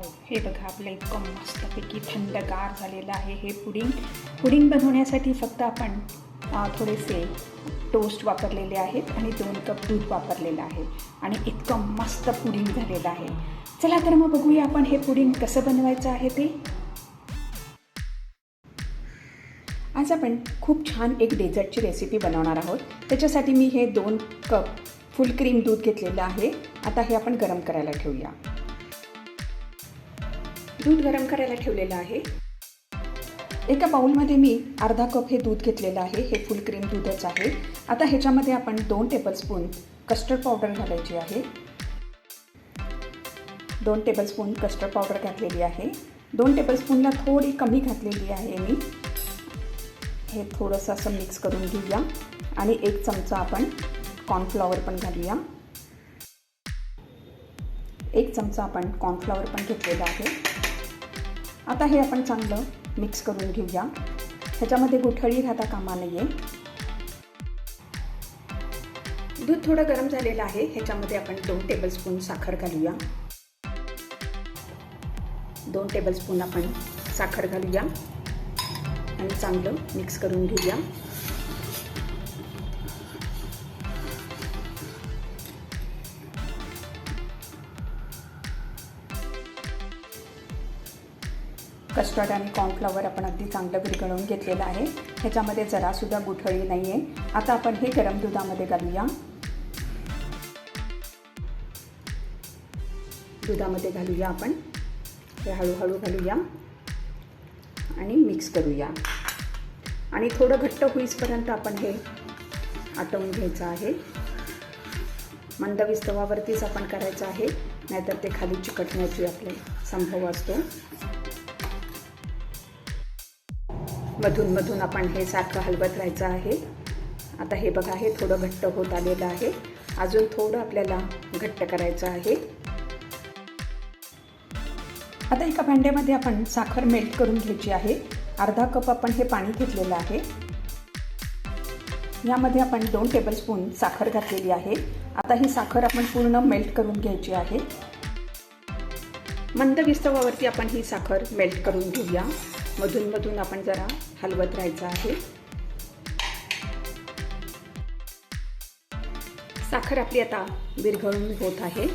Wow हे बघा आपलं इतकं मस्तपैकी थंडगार झालेलं आहे हे पुडिंग. पुडिंग बनवण्यासाठी फक्त आपण थोडेसे टोस्ट वापरलेले आहेत आणि दोन कप दूध वापरलेलं आहे. आणि इतकं मस्त पुडिंग झालेलं आहे. चला तर मग बघूया आपण हे पुडिंग कसं बनवायचं आहे ते. आज आपण खूप छान एक डेझर्टची रेसिपी बनवणार आहोत. त्याच्यासाठी मी हे दोन कप फुल क्रीम दूध घेतलेलं आहे. आता हे आपण गरम करायला ठेवूया. दूध गरम करायला ठेवलेलं आहे. एका बाउलमध्ये मी अर्धा कप हे दूध घेतलेलं आहे. हे फुल क्रीम दूधच आहे. आता ह्याच्यामध्ये आपण दोन टेबलस्पून कस्टर्ड पावडर घालायची आहे. दोन टेबलस्पून कस्टर्ड पावडर घातलेली आहे. दोन टेबलस्पूनला थोडी कमी घातलेली आहे मी. हे थोडंसं असं मिक्स करून घेऊया. आणि एक चमचा आपण कॉर्नफ्लॉवर पण घालूया. एक चमचा आपण कॉर्नफ्लॉवर पण घेतलेला आहे. आता हे आपण चांगलं मिक्स करून घेऊया. ह्याच्यामध्ये गुठळी राहता कामा नाही आहे दूध थोडं गरम झालेलं आहे. ह्याच्यामध्ये आपण दोन टेबलस्पून साखर घालूया. दोन टेबलस्पून आपण साखर घालूया. आणि चांगलं मिक्स करून घेऊया. कस्टर्ड आणि कॉर्नफ्लॉवर आपण अगदी चांगलं विरघळवून घेतलेलं आहे. ह्याच्यामध्ये जरासुद्धा गुठळी नाही आहे आता आपण हे गरम दुधामध्ये घालूया. दुधामध्ये घालूया आपण. हे हळूहळू घालूया. आणि मिक्स करूया. आणि थोडं घट्ट होईसपर्यंत आपण हे आटवून घ्यायचं आहे. मंद विस्तवावरतीच आपण करायचं आहे. नाहीतर ते खाली चिकटण्याची आपले संभव असतो. मधून मधून आपण हे सारखं हलवत राहायचं आहे. आता हे बघा हे थोडं घट्ट होत आलेलं आहे. अजून थोडं आपल्याला घट्ट करायचं आहे. आता एका भांड्यामध्ये आपण साखर मेल्ट करून घ्यायची आहे. अर्धा कप आपण हे पाणी घेतलेलं आहे. यामध्ये आपण दोन टेबलस्पून साखर घातलेली आहे. आता ही साखर आपण पूर्ण मेल्ट करून घ्यायची आहे. मंद विस्तवावरती आपण ही साखर मेल्ट करून घेऊया. मधूनमधून आपण जरा हलवत राहायचं आहे. साखर आपली आता विरघळून होत आहे.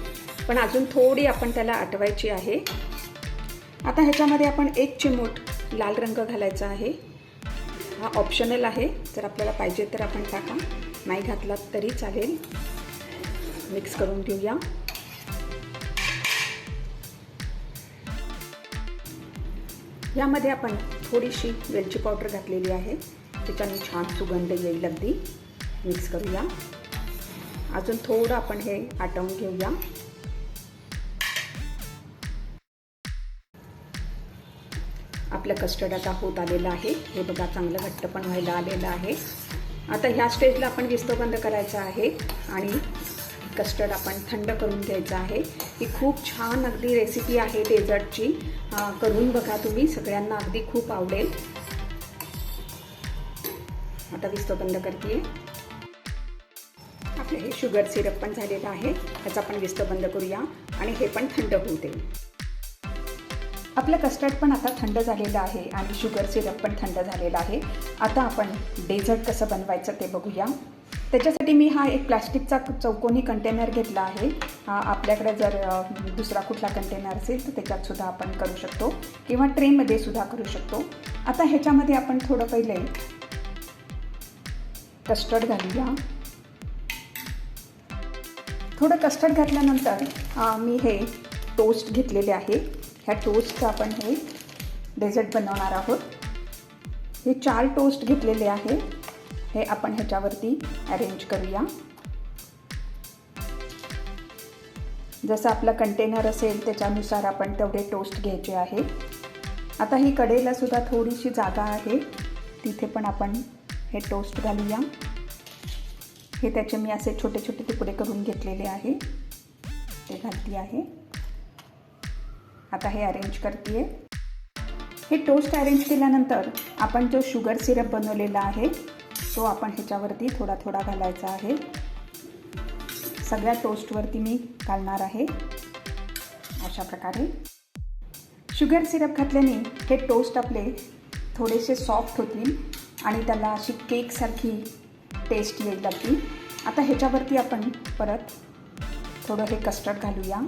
पण अजून थोडी आपण त्याला आटवायची आहे. आता ह्याच्यामध्ये आपण एक चिमूट लाल रंग घालायचा आहे. हा ऑप्शनल आहे. जर आपल्याला पाहिजे तर आपण टाका. नाही घातला तरी चालेल. मिक्स करून घेऊया. यामध्ये आपण थोडीशी वेलची पावडर घातलेली आहे. त्याच्याने छान सुगंध येईल अगदी. मिक्स करूया. अजून थोडं आपण हे आटवून घेऊया. आपलं कस्टर्ड आता होत आलेलं आहे. हे बघा चांगलं घट्ट पण व्हायला आलेलं आहे. आता ह्या स्टेजला आपण विस्तो बंद करायचा आहे. आणि कस्टर्ड आपण थंड करून घ्यायचं आहे. ही खूप छान अगदी रेसिपी आहे डेझर्टची करून बघा तुम्ही सगळ्यांना अगदी खूप आवडेल. आता विस्तो बंद करते आपलं हे शुगर सिरप पण झालेलं आहे. ह्याचा आपण विस्तो बंद करूया आणि हे पण थंड होऊ दे आपलं कस्टर्ड पण आता थंड झालेलं आहे आणि शुगर सिरप पण थंड झालेला आहे. आता आपण डेझर्ट कसं बनवायचं ते बघूया. त्याच्यासाठी मी हा एक प्लास्टिकचा चौकोनी कंटेनर घेतला आहे. आपल्याकडे जर दुसरा कुठला कंटेनर असेल तर त्याच्यातसुद्धा आपण करू शकतो किंवा ट्रेमध्ये सुद्धा करू शकतो. आता ह्याच्यामध्ये आपण थोडं पहिले कस्टर्ड घालूया. थोडं कस्टर्ड घातल्यानंतर मी हे टोस्ट घेतलेले आहे. ह्या टोस्टचं आपण हे डेझर्ट बनवणार आहोत. हे चार टोस्ट घेतलेले आहे हे आपण ह्याच्यावरती अरेंज करूया. जसं आपलं कंटेनर असेल त्याच्यानुसार आपण तेवढे टोस्ट घ्यायचे आहे. आता ही कडेला सुद्धा थोडीशी जागा आहे. तिथे पण आपण हे टोस्ट घालूया. हे त्याचे मी असे छोटे छोटे तुकडे करून घेतलेले आहे. ते घालती आहे. आता हे अरेंज करते हे टोस्ट अरेंज केल्यानंतर आपण जो शुगर सिरप बनवलेला आहे तो आपण ह्याच्यावरती थोडा थोडा घालायचा आहे. सगळ्या टोस्टवरती मी घालणार आहे. अशा प्रकारे. शुगर सिरप घातल्याने हे टोस्ट आपले थोडेसे सॉफ्ट होतील आणि त्याला अशी केकसारखी टेस्ट येईल आपली. आता ह्याच्यावरती आपण परत थोडं हे कस्टर्ड घालूया.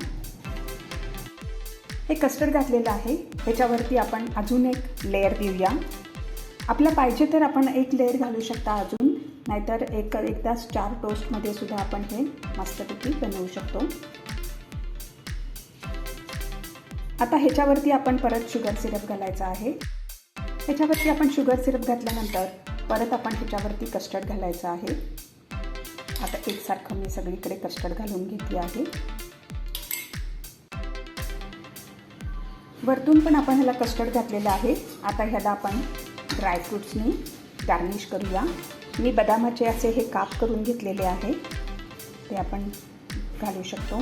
हे कस्टर्ड घातलेलं आहे. ह्याच्यावरती आपण अजून एक लेअर देऊया. आपलं पाहिजे तर आपण एक लेअर घालू शकता अजून. नाहीतर एक एकदाच चार टोस्टमध्ये सुद्धा आपण हे मस्तपैकी बनवू शकतो. आता ह्याच्यावरती आपण परत शुगर सिरप घालायचा आहे. ह्याच्यावरती आपण शुगर सिरप घातल्यानंतर परत आपण ह्याच्यावरती कस्टर्ड घालायचं आहे. आता एकसारखं मी सगळीकडे कस्टर्ड घालून घेतली आहे. वरतून पण आपण ह्याला कस्टर्ड घातलेला आहे. आता ह्याला आपण ड्रायफ्रूट्सनी गार्निश करूया. मी बदामाचे असे हे काप करून घेतलेले आहे. ते आपण घालू शकतो.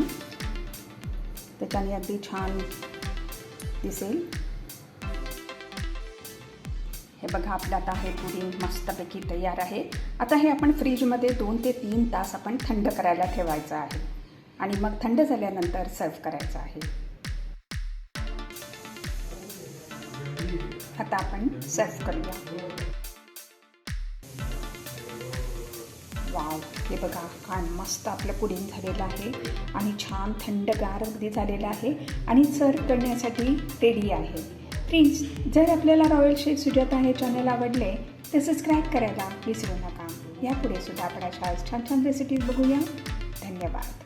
त्याच्याने अगदी छान दिसेल. हे बघा आपलं आता हे पुरी मस्तपैकी तयार आहे. आता हे आपण फ्रीजमध्ये दोन ते तीन तास आपण थंड करायला ठेवायचं आहे. आणि मग थंड झाल्यानंतर सर्व करायचं आहे. आता आपण सर्व करूया. वाव हे बघा काय मस्त आपलं पुडिंग झालेलं आहे आणि छान थंडगार अगदी झालेलं आहे आणि सर्व करण्यासाठी रेडी आहे. फ्रेंड्स जर आपल्याला रॉयल शेफ सुजाता हे चॅनल आवडले तर सबस्क्राईब करायला विसरू नका. यापुढे सुद्धा आपण अशा छान छान रेसिपीज बघूया. धन्यवाद.